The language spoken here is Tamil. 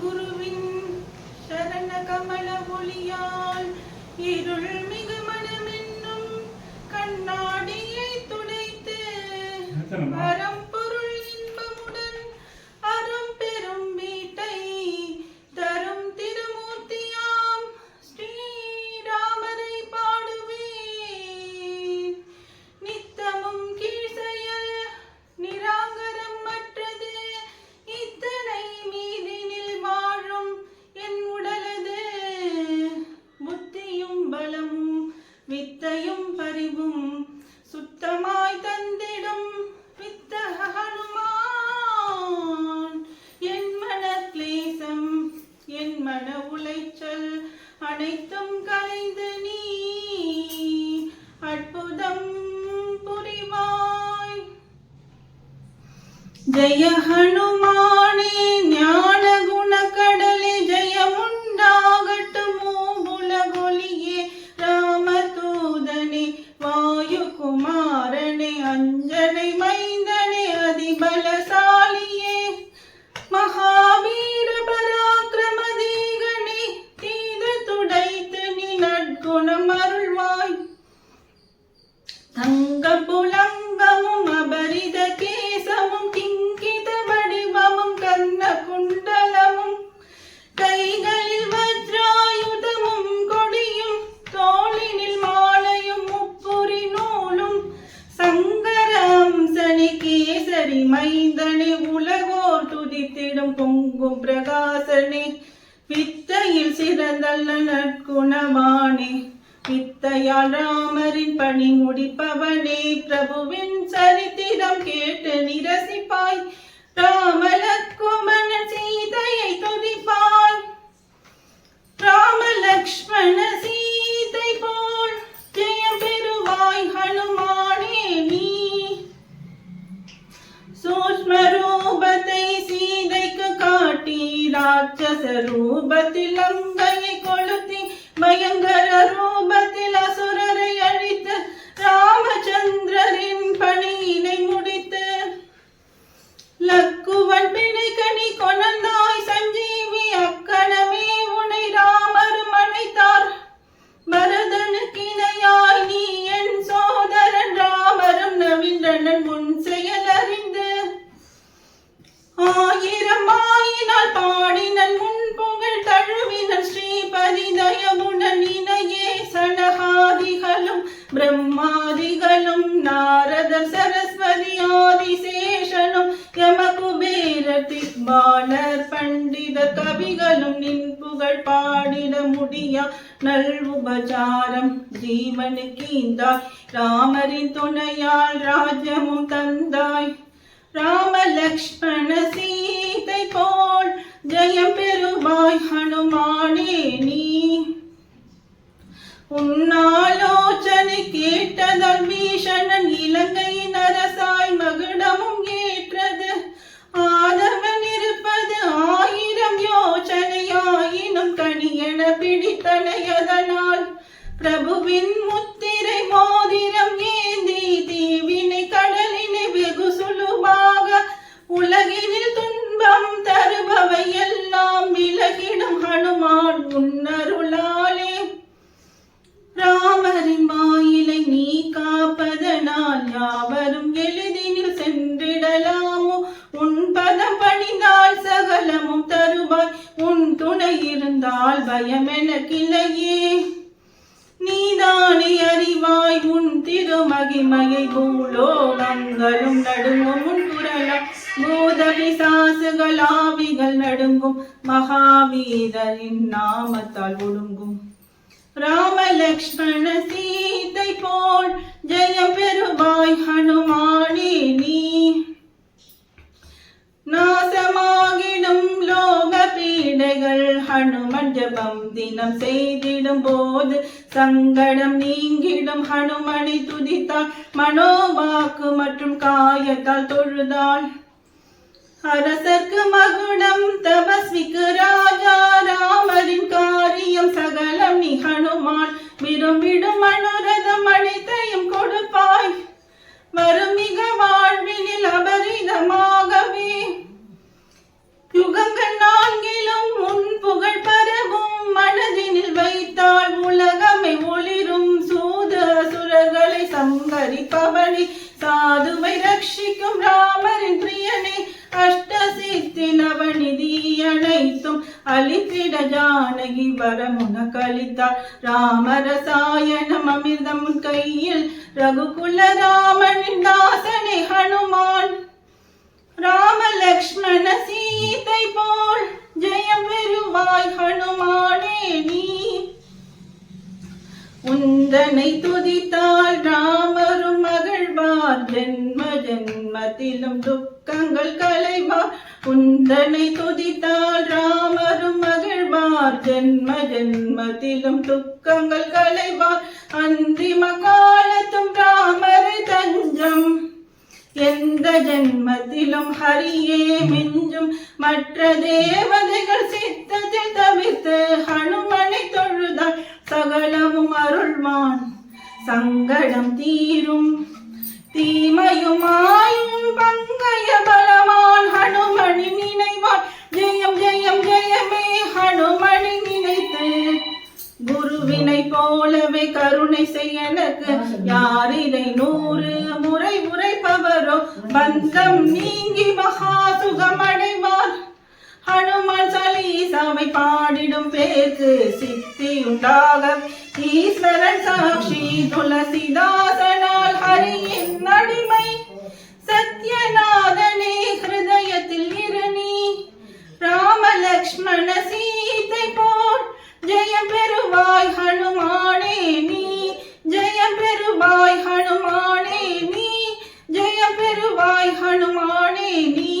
குருவின் சரண கமல ஒளியால் இருள்மிகு மனமென்னும் கண்ணாடியை துடைத்து பரம்பொருள் உளைச்சல் அனைத்தும் கலைந்து நீ அற்புதம் புரிவாய். ஜெய ஹனுமானே ஞானகு தங்க புலங்கமும் அபரித கேசமும் கிங்கித வடிவமும் கர்ண குண்டலமும் கைகளில் வஜ்ராயுதமும் கொடியும் தோளினில் மாலையும் முப்புரி நூலும் சங்கரம் சனி கேசரி மைந்தனி உலகோர் துதித்திடும் பொங்கும் பிரகாசனே வித்தையில் சிறந்தல்ல நற்குணமானே. வித்தையால் ராமரின் பணி முடிப்பவனே பிரபுவின் சரித்திரம் கேட்டு நிரசிப்பாய். ராமலக்குமண பிரம்மாதிகளும் நாரதர் சரஸ்வதி ஆதிசேஷனும் யமகுபேர திக்பாலர் பண்டித கவிகளும் நின் புகழ் பாடிட முடியா நல்உபசாரம் ஜீவனுக்கு இந்தாய் ராமரின் துணையால் ராஜ்யமும் தந்தாய் ராம லக்ஷ்மண சீதை போல் ஜெயம் பெறுவாய் ஹனுமானே நீ உன்னாலோசனை கேட்டதால் பீஷணன் இலங்கையின் அரசாய் மகுடமும் ஏற்றது. ஆதவன் இருப்பது ஆயிரம் யோசனையாயினும் கணியன பிடித்தனையதனால் பிரபுவின் முத்து பணிந்தால் தருவாய். உன் துணை இருந்தால் பயம் எனக்கில்லையே. நீதானே அறிவாய். உன் திருமகிமையை பூலோகங்களும் நடுங்கும். உன் குரலாம் பூத பிசாசுகள் ஆவிகள் நடுங்கும். மகாவீரரின் நாமத்தால் ஒடுங்கும் ராம லக்ஷ்மண சீதை போல் ஜெயம் பெறுவாய். ஹனுமான் பிள்ளைகள் ஹனுமன் ஜபம் தினம் செய்திடும் போது சங்கடம் நீங்கிடும். ஹனுமனை துதித்தால் மனோவாக்கு மற்றும் காயத்தால் தொழுதாள் அரசர்க்கு மகுடம் தபஸ்விக்கு ராஜா ராமரின் காரியம் சகலம். நீ ஹனுமான் விரும்பிடும் மனோரதம் அனைத்தையும் கொடுப்பாய். வரும் மிக வாழ்வினில் அபரிதமாகவே. யுகங்கள் நான்கிலும் உன் புகழ் பரவும் மனதினில் வைத்தால் உலகமை ஒளிரும். சூத சுரகளை சங்கரிப்பவனே சாதுவை ரட்சிக்கும் ராமரின் பிரியனே அஷ்டசித்தினவனிதி அனைத்தும் அளித்திட ஜானகி வரமுன கலித்தார் ராமரசாயனம் அமிர்தம் கையில் ரகுகுல ராமனின் தாசனை ஹனுமான் ராம லக்ஷ்மண சீதை போல் ஜெயம் பெறுவாய் ஹனுமானே நீ. உந்தனை துதித்தால் ராமரும் மகிழ்வார் ஜென்ம ஜென்மத்திலும் துக்கங்கள் கலைவார் உந்தனை துதித்தால் ராமரும் மகிழ்வார் ஜென்ம ஜென்மத்திலும் துக்கங்கள் கலைவார் அந்திம காலத்தும் ஜென்மத்திலும் ஹரியே மிஞ்சும் மற்ற தேவதைகள் சித்தத்தில் தவிர்த்து ஹனுமனை தொழுதால் சகலமும் அருள்வான் சங்கடம் தீரும் தீமையுமாயும் பங்கைய பலவான் ஹனுமணி நினைவான் ஜெயம் ஜெயம் ஜெயமே ஹனுமணி நினைத்து குருவினை போலவே கருணை செய்ய எனக்கு யார் இதை முறை உரைப்பவரோ பந்தம் நீங்கி மகா சுகம் சுகமடைவார் ஹனுமான் சலீசாவை பாடிடும் பேருக்கு சித்தி உண்டாக. ஈஸ்வரன் சாட்சி துளசிதாசனால் ஹரியின் பெறுவாய் ஹனுமானே